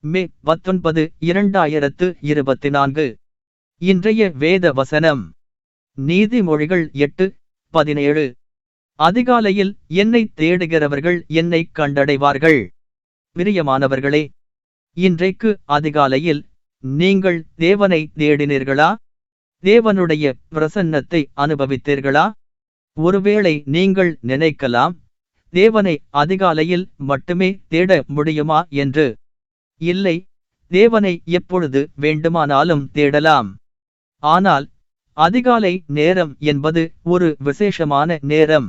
மே பத்தொன்பது இரண்டாயிரத்து இருபத்தி நான்கு இன்றைய வேத வசனம். நீதிமொழிகள் எட்டு பதினேழு. அதிகாலையில் என்னை தேடுகிறவர்கள் என்னை கண்டடைவார்கள். பிரியமானவர்களே இன்றைக்கு அதிகாலையில் நீங்கள் தேவனை தேடினீர்களா? தேவனுடைய பிரசன்னத்தை அனுபவித்தீர்களா? ஒருவேளை நீங்கள் நினைக்கலாம் தேவனை அதிகாலையில் மட்டுமே தேட முடியுமா என்று. இல்லை தேவனை எப்பொழுது வேண்டுமானாலும் தேடலாம். ஆனால் அதிகாலை நேரம் என்பது ஒரு விசேஷமான நேரம்.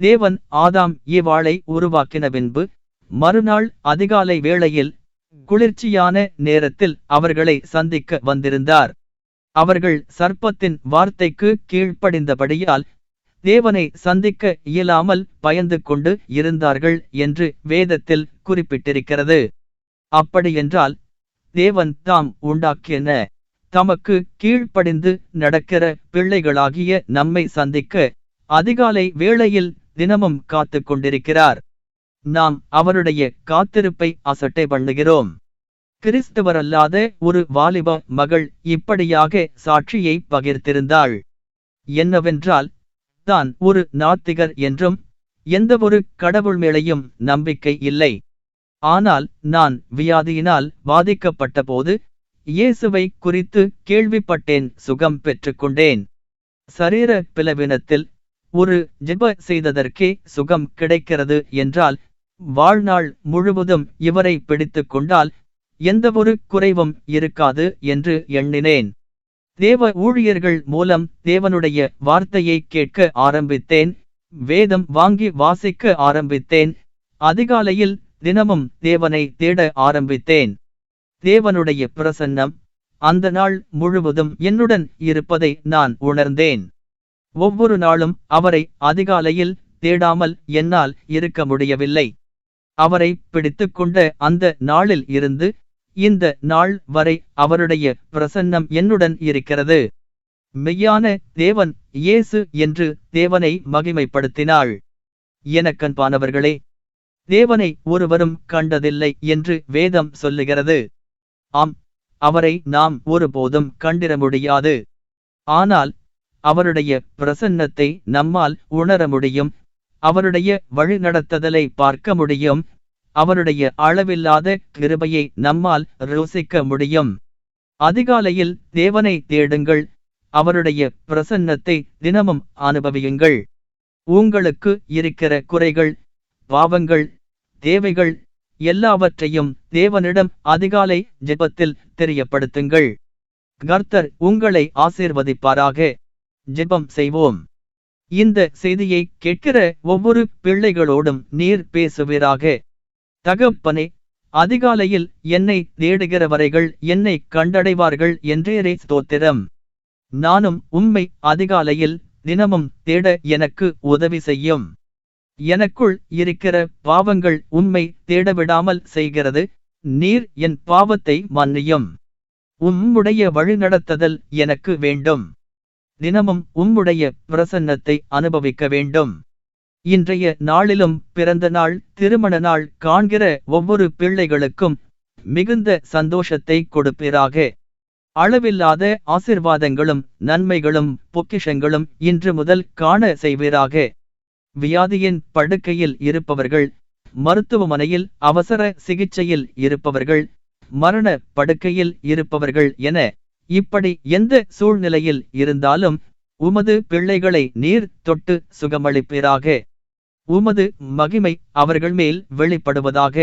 தேவன் ஆதாம் ஏவாளை உருவாக்கின பின்பு மறுநாள் அதிகாலை வேளையில் குளிர்ச்சியான நேரத்தில் அவர்களை சந்திக்க வந்திருந்தார். அவர்கள் சர்ப்பத்தின் வார்த்தைக்கு கீழ்ப்படிந்தபடியால் தேவனை சந்திக்க இயலாமல் பயந்து கொண்டு இருந்தார்கள் என்று வேதத்தில் குறிப்பிட்டிருக்கிறது. அப்படியென்றால் தேவன் தாம் உண்டாக்கியன தமக்கு கீழ்ப்படிந்து நடக்கிற பிள்ளைகளாகிய நம்மை சந்திக்க அதிகாலை வேளையில் தினமும் காத்து கொண்டிருக்கிறார். நாம் அவருடைய காத்திருப்பை அசட்டை பண்ணுகிறோம். கிறிஸ்தவரல்லாத ஒரு வாலிப மகள் இப்படியாக சாட்சியை பகிர்ந்திருந்தாள். என்னவென்றால் தான் ஒரு நாத்திகர் என்றும் எந்தவொரு கடவுள் மேலையும் நம்பிக்கை இல்லை. ஆனால் நான் வியாதியினால் பாதிக்கப்பட்டபோது இயேசுவை குறித்து கேள்விப்பட்டேன் சுகம் பெற்றுக்கொண்டேன். சரீர பிளவினத்தில் ஒரு ஜெப செய்ததற்கே சுகம் கிடைக்கிறது என்றால் வாழ்நாள் முழுவதும் இவரை பிடித்து கொண்டால் எந்தவொரு குறைவும் இருக்காது என்று எண்ணினேன். தேவ ஊழியர்கள் மூலம் தேவனுடைய வார்த்தையை கேட்க ஆரம்பித்தேன் வேதம் வாங்கி வாசிக்க ஆரம்பித்தேன். அதிகாலையில் தினமும் தேவனை தேட ஆரம்பித்தேன். தேவனுடைய பிரசன்னம் அந்த நாள் முழுவதும் என்னுடன் இருப்பதை நான் உணர்ந்தேன். ஒவ்வொரு நாளும் அவரை அதிகாலையில் தேடாமல் என்னால் இருக்க முடியவில்லை. அவரை பிடித்துக்கொண்ட அந்த நாளில் இருந்து இந்த நாள் வரை அவருடைய பிரசன்னம் என்னுடன் இருக்கிறது. மெய்யான தேவன் இயேசு என்று தேவனை மகிமைப்படுத்தினாள். எனக்கன்பானவர்களே தேவனை ஒருவரும் கண்டதில்லை என்று வேதம் சொல்லுகிறது. ஆம் அவரை நாம் ஒருபோதும் கண்டிட முடியாது. ஆனால் அவருடைய பிரசன்னத்தை நம்மால் உணர முடியும். அவருடைய வழிநடத்துதலை பார்க்க முடியும். அவருடைய அளவில்லாத கிருபையை நம்மால் ருசிக்க முடியும். அதிகாலையில் தேவனை தேடுங்கள். அவருடைய பிரசன்னத்தை தினமும் அனுபவியுங்கள். உங்களுக்கு இருக்கிற குறைகள் பாவங்கள் தேவைகள் எல்லாவற்றையும் தேவனிடம் அதிகாலை ஜெபத்தில் தெரியப்படுத்துங்கள். கர்த்தர் உங்களை ஆசீர்வதிப்பாராக. ஜெபம் செய்வோம். இந்த செய்தியை கேட்கிற ஒவ்வொரு பிள்ளைகளோடும் நீர் பேசுவீராக. தகப்பனே அதிகாலையில் என்னை தேடுகிறவரைகள் என்னை கண்டடைவார்கள் என்றேரே ஸ்தோத்திரம். நானும் உம்மை அதிகாலையில் தினமும் தேட எனக்கு உதவி செய்யும். எனக்குள் இருக்கிற பாவங்கள் உம்மை தேடவிடாமல் செய்கிறது நீர் என் பாவத்தை மன்னியும். உம்முடைய வழிநடத்துதல் எனக்கு வேண்டும். தினமும் உம்முடைய பிரசன்னத்தை அனுபவிக்க வேண்டும். இன்றைய நாளிலும் பிறந்த நாள் திருமண நாள் காண்கிற ஒவ்வொரு பிள்ளைகளுக்கும் மிகுந்த சந்தோஷத்தை கொடுப்பீராக. அளவில்லாத ஆசிர்வாதங்களும் நன்மைகளும் பொக்கிஷங்களும் இன்று முதல் காண செய்வீராக. வியாதியின் படுக்கையில் இருப்பவர்கள் மருத்துவமனையில் அவசர சிகிச்சையில் இருப்பவர்கள் மரண படுக்கையில் இருப்பவர்கள் என இப்படி எந்த சூழ்நிலையில் இருந்தாலும் உமது பிள்ளைகளை நீர் தொட்டு சுகமளிப்பீராக. உமது மகிமை அவர்கள் மேல் வெளிப்படுவதாக.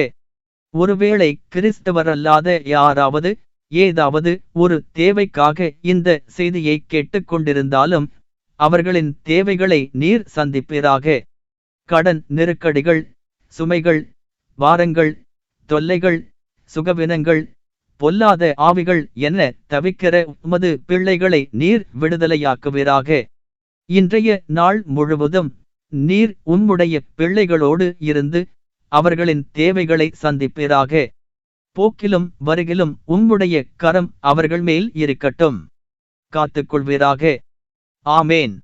ஒருவேளை கிறிஸ்தவரல்லாத யாராவது ஏதாவது ஒரு தேவைக்காக இந்த செய்தியை கேட்டுக்கொண்டிருந்தாலும் அவர்களின் தேவைகளை நீர் சந்திப்பீராக. கடன் நெருக்கடிகள் சுமைகள் வாரங்கள் தொல்லைகள் சுகவினங்கள் பொல்லாத ஆவிகள் என தவிக்கிற உமது பிள்ளைகளை நீர் விடுதலையாக்குவீராக. இன்றைய நாள் முழுவதும் நீர் உம்முடைய பிள்ளைகளோடு இருந்து அவர்களின் தேவைகளை சந்திப்பீராக. போக்கிலும் வருகிலும் உம்முடைய கரம் அவர்கள் மேல் இருக்கட்டும். காத்துக்கொள்வீராக. ஆமேன்